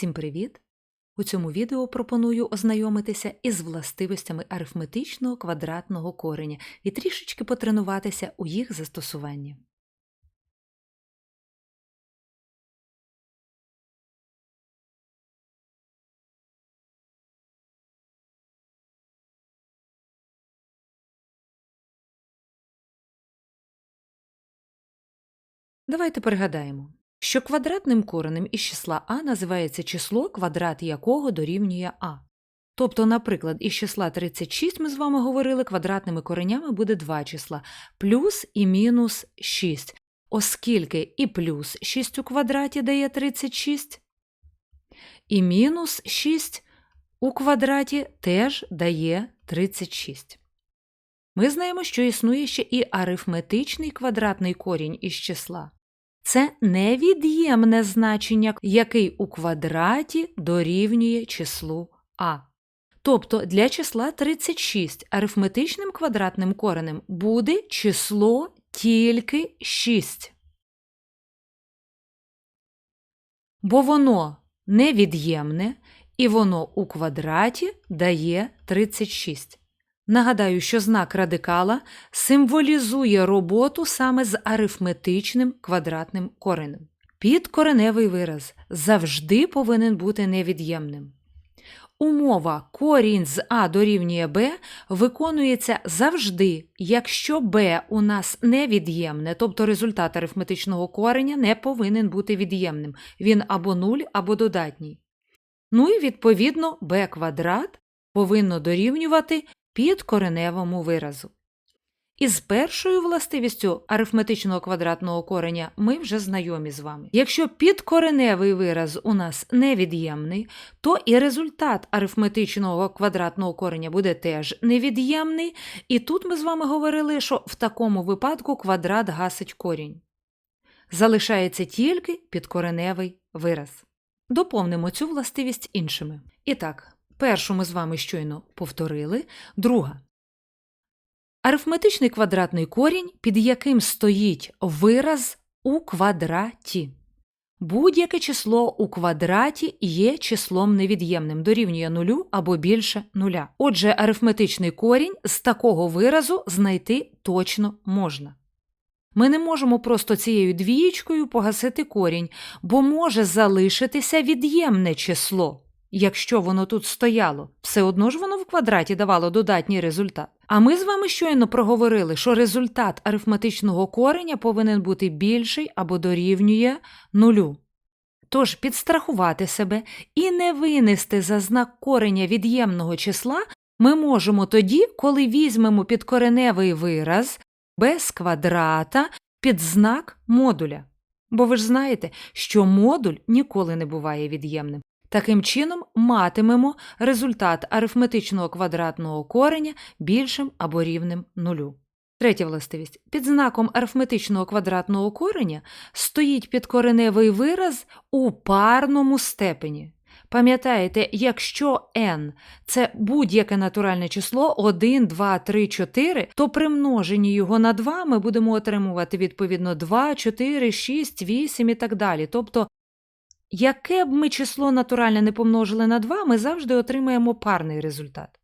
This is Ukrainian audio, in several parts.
Всім привіт! У цьому відео пропоную ознайомитися із властивостями арифметичного квадратного кореня і трішечки потренуватися у їх застосуванні. Давайте пригадаємо, що квадратним коренем із числа а називається число, квадрат якого дорівнює а. Тобто, наприклад, із числа 36 ми з вами говорили, квадратними коренями буде два числа плюс і мінус 6, оскільки і плюс 6 у квадраті дає 36, і мінус 6 у квадраті теж дає 36. Ми знаємо, що існує ще і арифметичний квадратний корінь із числа. Це невід'ємне значення, який у квадраті дорівнює числу а. Тобто для числа 36 арифметичним квадратним коренем буде число тільки 6. Бо воно невід'ємне і воно у квадраті дає 36. Нагадаю, що знак радикала символізує роботу саме з арифметичним квадратним коренем. Підкореневий вираз завжди повинен бути невід'ємним. Умова корінь з А дорівнює Б виконується завжди, якщо Б у нас невід'ємне, тобто результат арифметичного кореня не повинен бути від'ємним. Він або нуль, або додатній. Ну і відповідно b квадрат повинно дорівнювати підкореневому виразу. Із першою властивістю арифметичного квадратного кореня ми вже знайомі з вами. Якщо підкореневий вираз у нас невід'ємний, то і результат арифметичного квадратного кореня буде теж невід'ємний, і тут ми з вами говорили, що в такому випадку квадрат гасить корінь. Залишається тільки підкореневий вираз. Доповнимо цю властивість іншими. І так, першу ми з вами щойно повторили, друга. Арифметичний квадратний корінь, під яким стоїть вираз у квадраті. Будь-яке число у квадраті є числом невід'ємним, дорівнює нулю або більше нуля. Отже, арифметичний корінь з такого виразу знайти точно можна. Ми не можемо просто цією двієчкою погасити корінь, бо може залишитися від'ємне число. Якщо воно тут стояло, все одно ж воно в квадраті давало додатній результат. А ми з вами щойно проговорили, що результат арифметичного кореня повинен бути більший або дорівнює нулю. Тож підстрахувати себе і не винести за знак кореня від'ємного числа ми можемо тоді, коли візьмемо підкореневий вираз без квадрата під знак модуля. Бо ви ж знаєте, що модуль ніколи не буває від'ємним. Таким чином, матимемо результат арифметичного квадратного кореня більшим або рівним нулю. Третя властивість. Під знаком арифметичного квадратного кореня стоїть підкореневий вираз у парному степені. Пам'ятаєте, якщо n це будь-яке натуральне число 1, 2, 3, 4, то при множенні його на 2 ми будемо отримувати відповідно 2, 4, 6, 8 і так далі. Тобто Яке б ми число натуральне не помножили на 2, ми завжди отримаємо парний результат.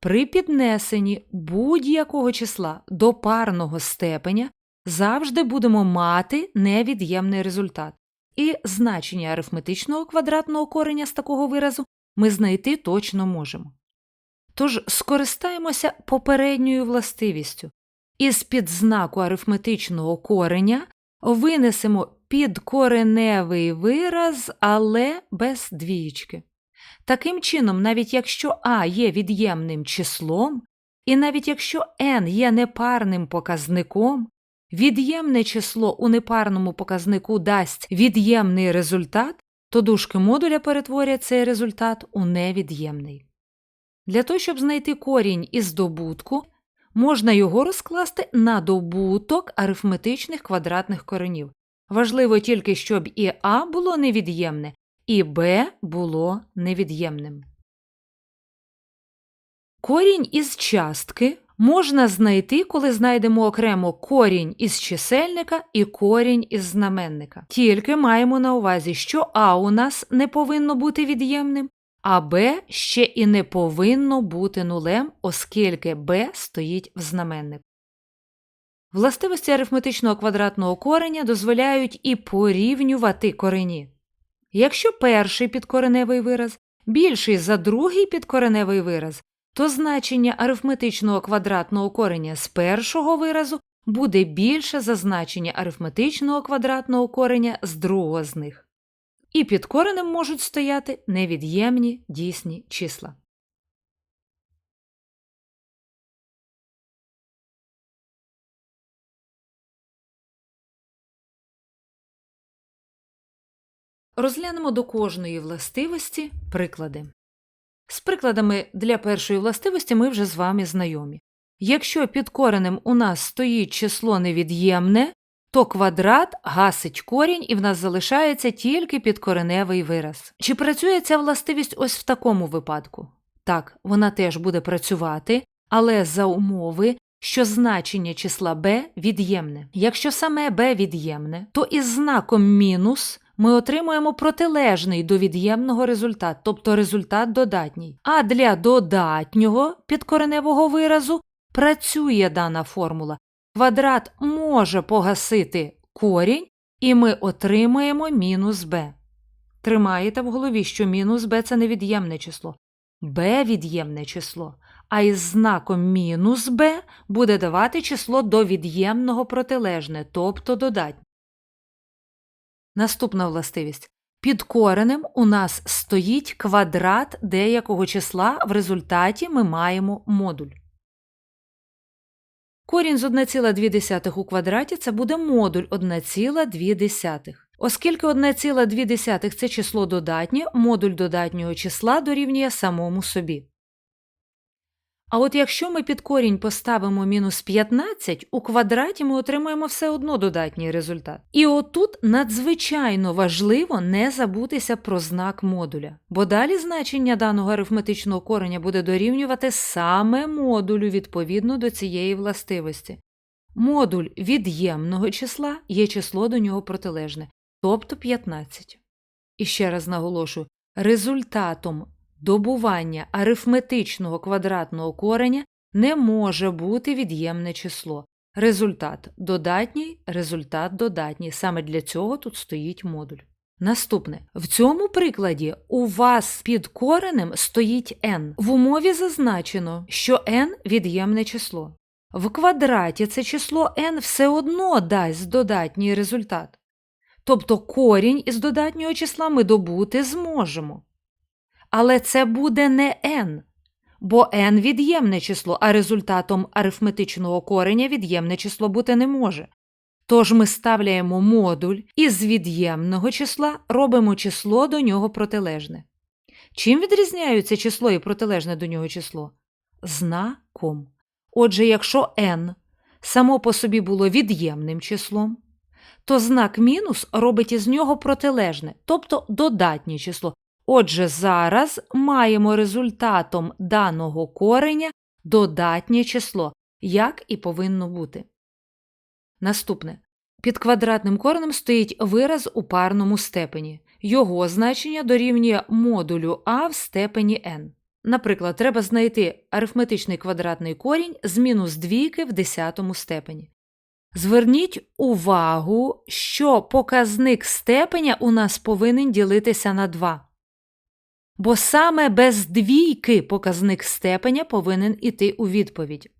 При піднесенні будь-якого числа до парного степеня завжди будемо мати невід'ємний результат, і значення арифметичного квадратного кореня з такого виразу ми знайти точно можемо. Тож скористаємося попередньою властивістю. Із під знаку арифметичного кореня винесемо підкореневий вираз, але без двієчки. Таким чином, навіть якщо А є від'ємним числом, і навіть якщо n є непарним показником, від'ємне число у непарному показнику дасть від'ємний результат, то дужки модуля перетворять цей результат у невід'ємний. Для того, щоб знайти корінь із добутку, можна його розкласти на добуток арифметичних квадратних коренів. Важливо тільки, щоб і А було невід'ємне, і Б було невід'ємним. Корінь із частки можна знайти, коли знайдемо окремо корінь із чисельника і корінь із знаменника. Тільки маємо на увазі, що А у нас не повинно бути від'ємним, а Б ще і не повинно бути нулем, оскільки Б стоїть в знаменнику. Властивості арифметичного квадратного кореня дозволяють і порівнювати корені. Якщо перший підкореневий вираз більший за другий підкореневий вираз, то значення арифметичного квадратного кореня з першого виразу буде більше за значення арифметичного квадратного кореня з другого з них. І під коренем можуть стояти невід'ємні дійсні числа. Розглянемо до кожної властивості приклади. З прикладами для першої властивості ми вже з вами знайомі. Якщо під коренем у нас стоїть число невід'ємне, то квадрат гасить корінь і в нас залишається тільки підкореневий вираз. Чи працює ця властивість ось в такому випадку? Так, вона теж буде працювати, але за умови, що значення числа b від'ємне. Якщо саме b від'ємне, то із знаком мінус ми отримуємо протилежний до від'ємного результат, тобто результат додатній. А для додатнього підкореневого виразу працює дана формула. Квадрат може погасити корінь, і ми отримуємо мінус b. Тримаєте в голові, що мінус b – це невід'ємне число. b – від'ємне число, а із знаком мінус b буде давати число до від'ємного протилежне, тобто додатнє. Наступна властивість. Під коренем у нас стоїть квадрат деякого числа, в результаті ми маємо модуль. Корінь з 1,2 у квадраті це буде модуль 1,2. Оскільки 1,2 це число додатнє, модуль додатнього числа дорівнює самому собі. А от якщо ми під корінь поставимо мінус 15, у квадраті ми отримаємо все одно додатній результат. І отут надзвичайно важливо не забутися про знак модуля, бо далі значення даного арифметичного кореня буде дорівнювати саме модулю відповідно до цієї властивості. Модуль від'ємного числа є число до нього протилежне, тобто 15. І ще раз наголошую, результатом добування арифметичного квадратного кореня не може бути від'ємне число. Результат додатній, результат додатній. Саме для цього тут стоїть модуль. Наступне. В цьому прикладі у вас під коренем стоїть n. В умові зазначено, що n від'ємне число. В квадраті це число n все одно дасть додатній результат. Тобто корінь із додатнього числа ми добути зможемо. Але це буде не n, бо n від'ємне число, а результатом арифметичного кореня від'ємне число бути не може. Тож ми ставляємо модуль і з від'ємного числа робимо число до нього протилежне. Чим відрізняються число і протилежне до нього число? Знаком. Отже, якщо n само по собі було від'ємним числом, то знак мінус робить із нього протилежне, тобто додатнє число. Отже, зараз маємо результатом даного кореня додатнє число, як і повинно бути. Наступне. Під квадратним коренем стоїть вираз у парному степені. Його значення дорівнює модулю а в степені n. Наприклад, треба знайти арифметичний квадратний корінь з мінус двійки в десятому степені. Зверніть увагу, що показник степеня у нас повинен ділитися на 2 бо саме без двійки показник степеня повинен іти у відповідь.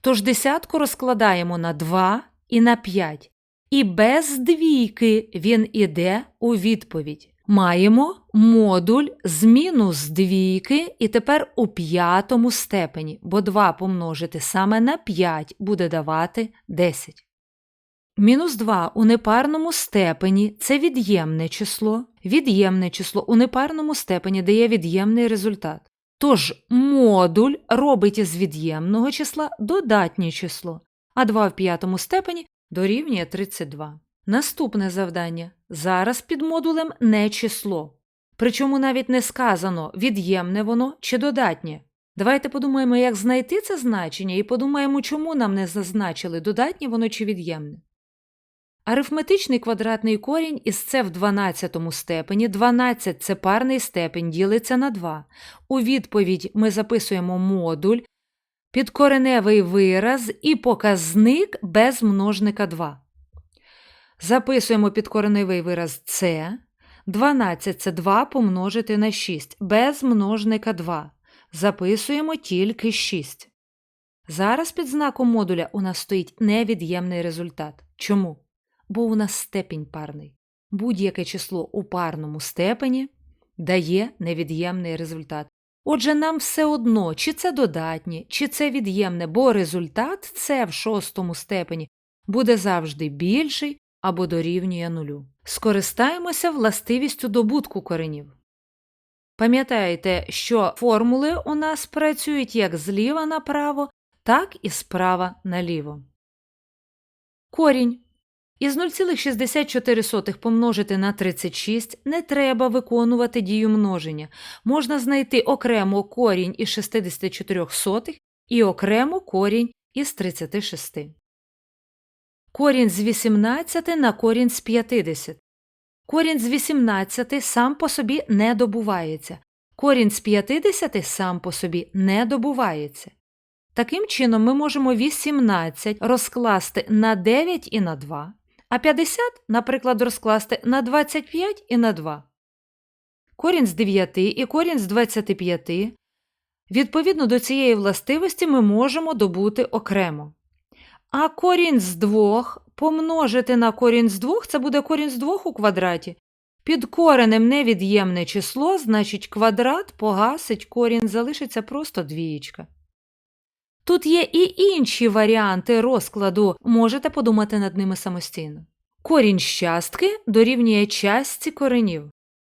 Тож десятку розкладаємо на 2 і на 5, і без двійки він іде у відповідь. Маємо модуль з мінус двійки і тепер у п'ятому степені, бо 2 помножити саме на 5 буде давати 10. Мінус 2 у непарному степені це від'ємне число. Від'ємне число у непарному степені дає від'ємний результат. Тож модуль робить із від'ємного числа додатнє число, а 2 в п'ятому степені дорівнює 32. Наступне завдання. Зараз під модулем не число. Причому навіть не сказано, від'ємне воно чи додатнє. Давайте подумаємо, як знайти це значення, і подумаємо, чому нам не зазначили, додатнє воно чи від'ємне. Арифметичний квадратний корінь із це в 12 степені, 12 це парний степень, ділиться на 2. У відповідь ми записуємо модуль, підкореневий вираз і показник без множника 2. Записуємо підкореневий вираз С. 12 це 2 помножити на 6, без множника 2. Записуємо тільки 6. Зараз під знаком модуля у нас стоїть невід'ємний результат. Чому? Бо у нас степінь парний. Будь-яке число у парному степені дає невід'ємний результат. Отже, нам все одно, чи це додатнє, чи це від'ємне, бо результат це в шостому степені буде завжди більший або дорівнює нулю. Скористаємося властивістю добутку коренів. Пам'ятаєте, що формули у нас працюють як зліва направо, так і справа наліво. Корінь. Із 0,64 помножити на 36 не треба виконувати дію множення. Можна знайти окремо корінь із 64 сотих і окремо корінь із 36. Корінь з 18 на корінь з 50. Корінь з 18 сам по собі не добувається. Корінь з 50 сам по собі не добувається. Таким чином, ми можемо 18 розкласти на 9 і на 2, а 50, наприклад, розкласти на 25 і на 2. Корінь з 9 і корінь з 25. Відповідно до цієї властивості ми можемо добути окремо. А корінь з 2 помножити на корінь з 2 це буде корінь з 2 у квадраті. Під коренем невід'ємне число, значить квадрат погасить корінь, залишиться просто двієчка. Тут є і інші варіанти розкладу, можете подумати над ними самостійно. Корінь з частки дорівнює частці коренів.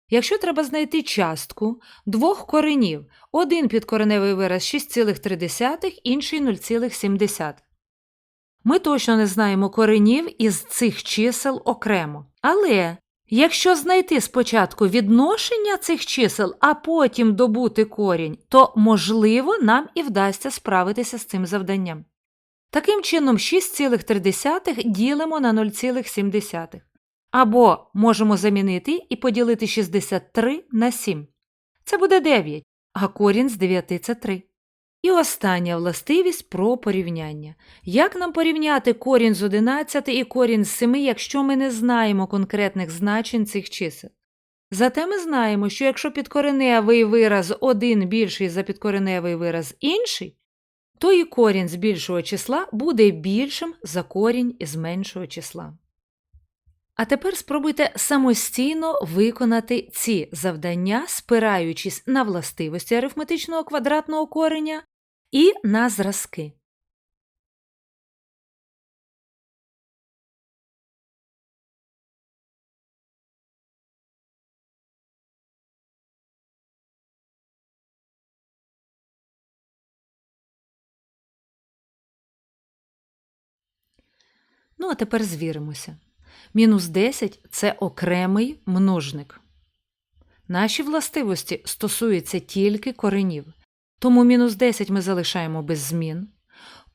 Якщо треба знайти частку двох коренів, один підкореневий вираз 6,3, інший 0,7. Ми точно не знаємо коренів із цих чисел окремо. Але якщо знайти спочатку відношення цих чисел, а потім добути корінь, то, можливо, нам і вдасться справитися з цим завданням. Таким чином, 6,3 ділимо на 0,7. Або можемо замінити і поділити 63 на 7. Це буде 9, а корінь з 9 це 3. І остання властивість про порівняння. Як нам порівняти корінь з 11 і корінь з 7, якщо ми не знаємо конкретних значень цих чисел? Зате ми знаємо, що якщо підкореневий вираз один більший за підкореневий вираз інший, то і корінь з більшого числа буде більшим за корінь із меншого числа. А тепер спробуйте самостійно виконати ці завдання, спираючись на властивості арифметичного квадратного кореня і на зразки. Ну, а тепер звіримося. Мінус 10 це окремий множник. Наші властивості стосуються тільки коренів. Тому мінус 10 ми залишаємо без змін.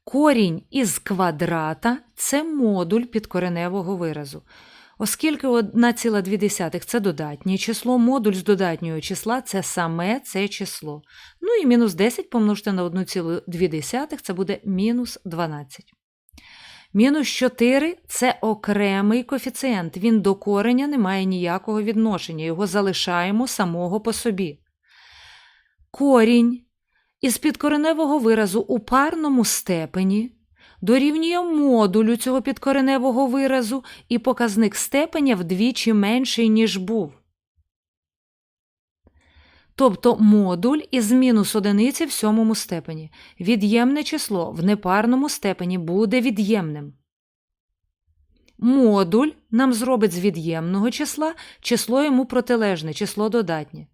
Корінь із квадрата це модуль підкореневого виразу. Оскільки 1,2 це додатнє число, модуль з додатнього числа це саме це число. Ну і мінус 10 помножити на 1,2 це буде мінус 12. Мінус 4 це окремий коефіцієнт. Він до кореня не має ніякого відношення, його залишаємо самого по собі. Корінь із підкореневого виразу у парному степені дорівнює модулю цього підкореневого виразу і показник степеня вдвічі менший, ніж був. Тобто модуль із мінус одиниці в сьомому степені. Від'ємне число в непарному степені буде від'ємним. Модуль нам зробить з від'ємного числа число йому протилежне, число додатнє.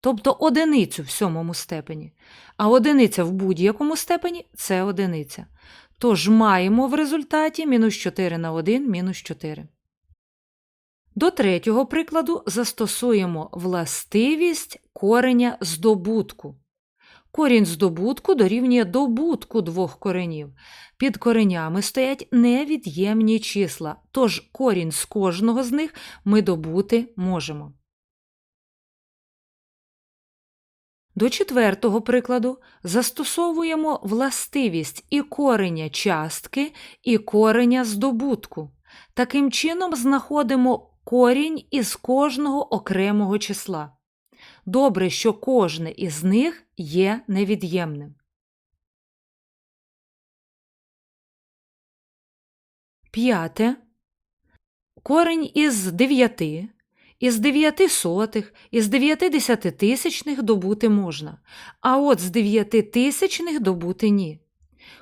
Тобто одиницю в сьомому степені. А одиниця в будь-якому степені це одиниця. Тож маємо в результаті мінус 4 на 1 мінус 4. До третього прикладу застосуємо властивість кореня здобутку. Корінь здобутку дорівнює добутку двох коренів. Під коренями стоять невід'ємні числа, тож корінь з кожного з них ми добути можемо. До четвертого прикладу застосовуємо властивість і кореня частки, і кореня здобутку. Таким чином знаходимо корінь із кожного окремого числа. Добре, що кожне із них є невід'ємним. П'яте. Корінь із дев'яти, із дев'яти сотих, із дев'яти десятитисячних добути можна, а от з дев'яти тисячних добути ні.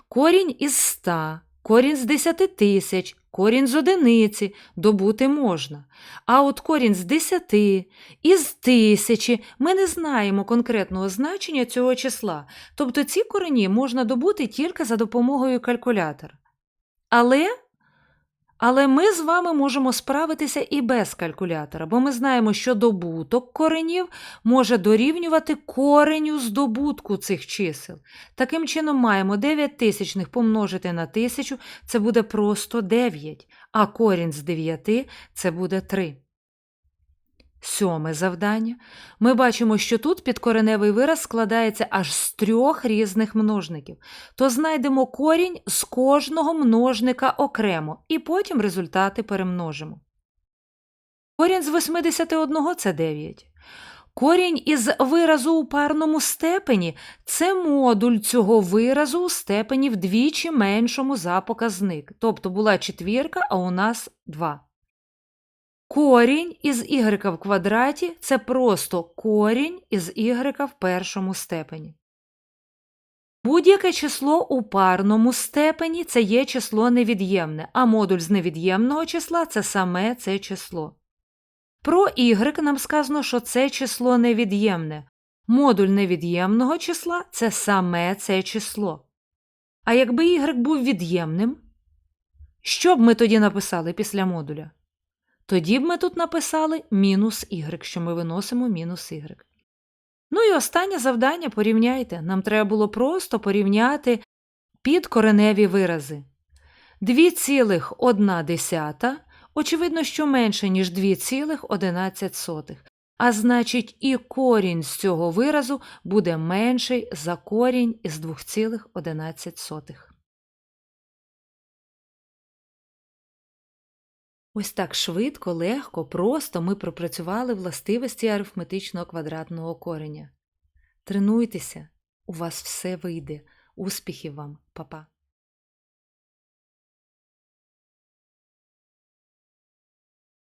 Корінь із ста, корінь з десяти тисяч, корінь з одиниці добути можна. А от корінь з десяти, із тисячі ми не знаємо конкретного значення цього числа, тобто ці корені можна добути тільки за допомогою калькулятора. Але але ми з вами можемо справитися і без калькулятора, бо ми знаємо, що добуток коренів може дорівнювати кореню здобутку цих чисел. Таким чином, маємо 9 тисячних помножити на тисячу, це буде просто 9, а корінь з 9 це буде 3. Сьоме завдання. Ми бачимо, що тут підкореневий вираз складається аж з трьох різних множників. То знайдемо корінь з кожного множника окремо і потім результати перемножимо. Корінь з 81 це 9. Корінь із виразу у парному степені це модуль цього виразу у степені вдвічі меншому за показник. Тобто була четвірка, а у нас 2. Корінь із y в квадраті це просто корінь із y в першому степені. Будь-яке число у парному степені це є число невід'ємне, а модуль з невід'ємного числа це саме це число. Про y нам сказано, що це число невід'ємне. Модуль невід'ємного числа це саме це число. А якби y був від'ємним, що б ми тоді написали після модуля? Тоді б ми тут написали мінус y, що ми виносимо мінус y. Ну і останнє завдання порівняйте. Нам треба було просто порівняти підкореневі вирази. 2,1, очевидно, що менше, ніж 2,11. А значить, і корінь з цього виразу буде менший за корінь із 2,11. Ось так швидко, легко, просто ми пропрацювали властивості арифметичного квадратного кореня. Тренуйтеся, у вас все вийде. Успіхів вам, Па-па!